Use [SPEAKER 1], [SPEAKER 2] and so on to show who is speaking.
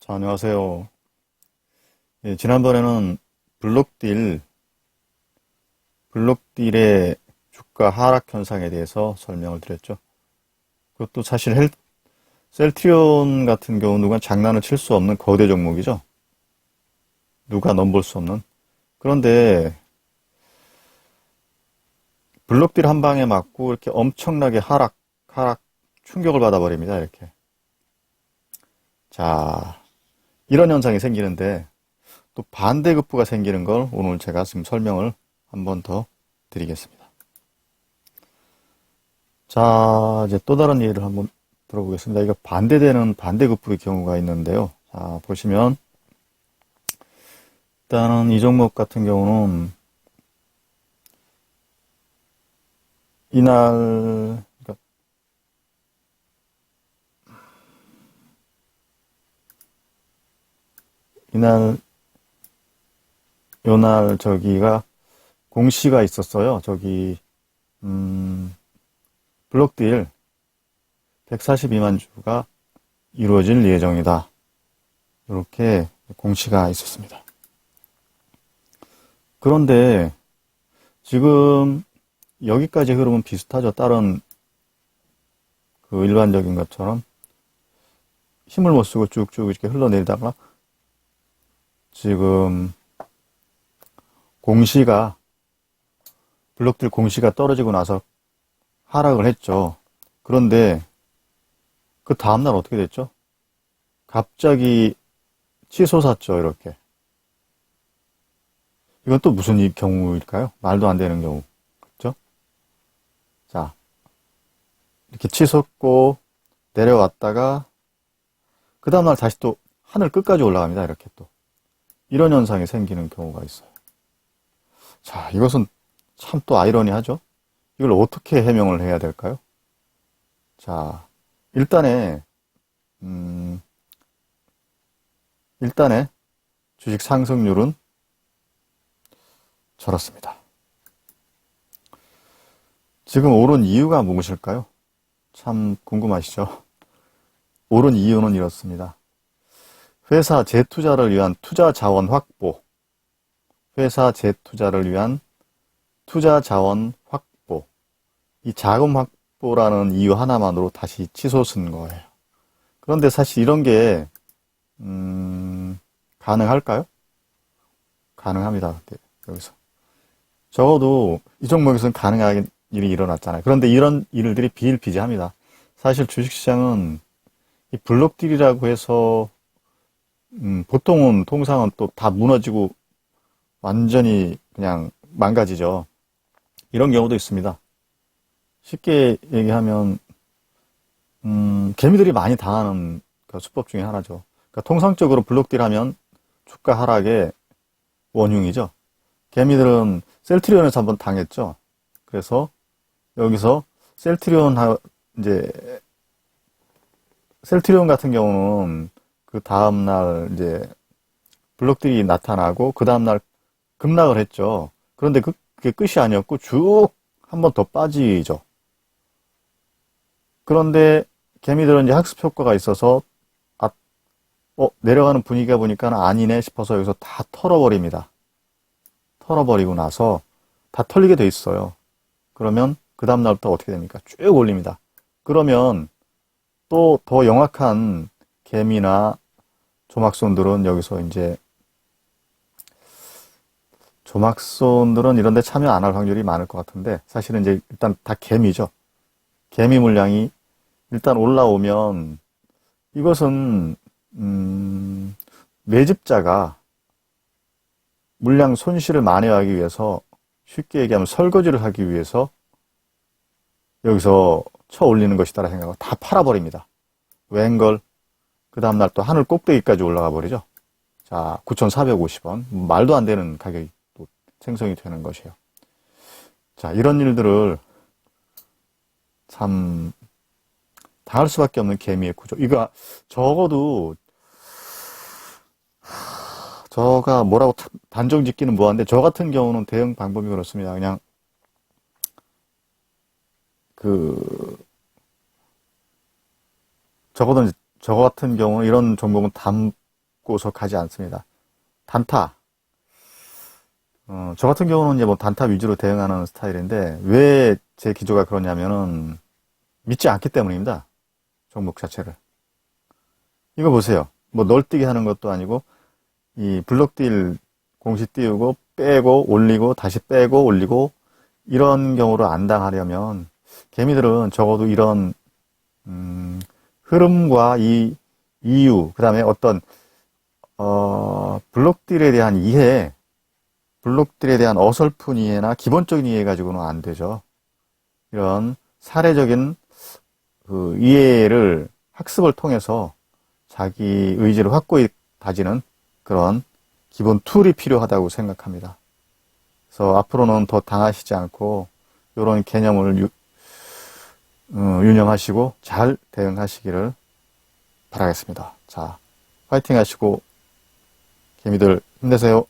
[SPEAKER 1] 자, 안녕하세요. 예, 지난번에는 블록딜, 블록딜의 주가 하락 현상에 대해서 설명을 드렸죠. 그것도 사실 헬, 셀트리온 같은 경우 누가 장난을 칠 수 없는 거대 종목이죠. 누가 넘볼 수 없는. 그런데 블록딜 한 방에 맞고 이렇게 엄청나게 하락, 하락, 충격을 받아버립니다. 이렇게. 자, 이런 현상이 생기는데 또 반대급부가 생기는 걸 오늘 제가 지금 설명을 한 번 더 드리겠습니다. 자, 이제 또 다른 예를 한번 들어보겠습니다. 이거 반대되는 반대급부의 경우가 있는데요. 자, 보시면 일단은 이 종목 같은 경우는 이날 그러니까 이날 요날 저기가 공시가 있었어요. 저기 음 블록딜 142만 주가 이루어질 예정이다. 이렇게 공시가 있었습니다. 그런데 지금 여기까지 흐름은 비슷하죠. 다른 그 일반적인 것처럼 힘을 못 쓰고 쭉쭉 이렇게 흘러내리다가 지금 공시가 블록들 공시가 떨어지고 나서 하락을 했죠. 그런데 그 다음날 어떻게 됐죠? 갑자기 치솟았죠, 이렇게. 이건 또 무슨 이 경우일까요? 말도 안 되는 경우. 그렇죠? 자, 이렇게 치솟고 내려왔다가 그 다음날 다시 또 하늘 끝까지 올라갑니다. 이렇게 또. 이런 현상이 생기는 경우가 있어요. 자, 이것은 참 또 아이러니하죠? 이걸 어떻게 해명을 해야 될까요? 자, 일단에, 음, 일단에 주식 상승률은 저렇습니다. 지금 오른 이유가 무엇일까요? 참 궁금하시죠? 오른 이유는 이렇습니다. 회사 재투자를 위한 투자 자원 확보, 회사 재투자를 위한 투자 자원 확보, 이 자금 확보라는 이유 하나만으로 다시 치솟은 거예요. 그런데 사실 이런 게 음, 가능할까요? 가능합니다. 여기서 적어도 이 종목에서는 가능하게 일이 일어났잖아요. 그런데 이런 일들이 비일비재합니다. 사실 주식시장은 이 블록딜이라고 해서 음, 보통은 통상은 또 다 무너지고 완전히 그냥 망가지죠. 이런 경우도 있습니다. 쉽게 얘기하면 음, 개미들이 많이 당하는 그 수법 중에 하나죠. 그러니까 통상적으로 블록딜 하면 주가 하락의 원흉이죠. 개미들은 셀트리온에서 한번 당했죠. 그래서 여기서 셀트리온 하 이제 셀트리온 같은 경우는 그 다음날 이제 블록들이 나타나고 그 다음날 급락을 했죠. 그런데 그, 그게 끝이 아니었고 쭉 한 번 더 빠지죠. 그런데 개미들은 이제 학습 효과가 있어서 아, 어, 내려가는 분위기가 보니까 아니네 싶어서 여기서 다 털어버립니다. 털어버리고 나서 다 털리게 돼 있어요. 그러면 그 다음날부터 어떻게 됩니까? 쭉 올립니다. 그러면 또 더 영악한 개미나 조막손들은 여기서 이제 조막손들은 이런 데 참여 안 할 확률이 많을 것 같은데 사실은 이제 일단 다 개미죠. 개미 물량이 일단 올라오면 이것은 음, 매집자가 물량 손실을 만회하기 위해서 쉽게 얘기하면 설거지를 하기 위해서 여기서 쳐 올리는 것이다라 생각하고 다 팔아버립니다. 웬걸 그 다음날 또 하늘 꼭대기까지 올라가 버리죠. 자, 9,450원. 말도 안 되는 가격이 또 생성이 되는 것이에요. 자, 이런 일들을 참 당할 수밖에 없는 개미의 구조. 이거 적어도 저가 뭐라고 단정 짓기는 뭐한데 저 같은 경우는 대응 방법이 그렇습니다. 그냥 그 적어도 저 같은 경우는 이런 종목은 담고서 가지 않습니다. 단타. 어, 저 같은 경우는 이제 뭐 단타 위주로 대응하는 스타일인데 왜 제 기조가 그러냐면은 믿지 않기 때문입니다. 종목 자체를. 이거 보세요. 뭐 널뛰기 하는 것도 아니고 이 블록딜 공시 띄우고 빼고 올리고 다시 빼고 올리고 이런 경우를 안 당하려면 개미들은 적어도 이런 음, 흐름과 이 이유 그 다음에 어떤 어, 블록딜에 대한 이해 블록딜에 대한 어설픈 이해나 기본적인 이해 가지고는 안 되죠. 이런 사례적인 그 이해를 학습을 통해서 자기 의지를 확고히 다지는 그런 기본 툴이 필요하다고 생각합니다. 그래서 앞으로는 더 당하시지 않고 이런 개념을 유, 어, 잘 대응하시기를 바라겠습니다. 자, 화이팅 하시고 개미들 힘내세요.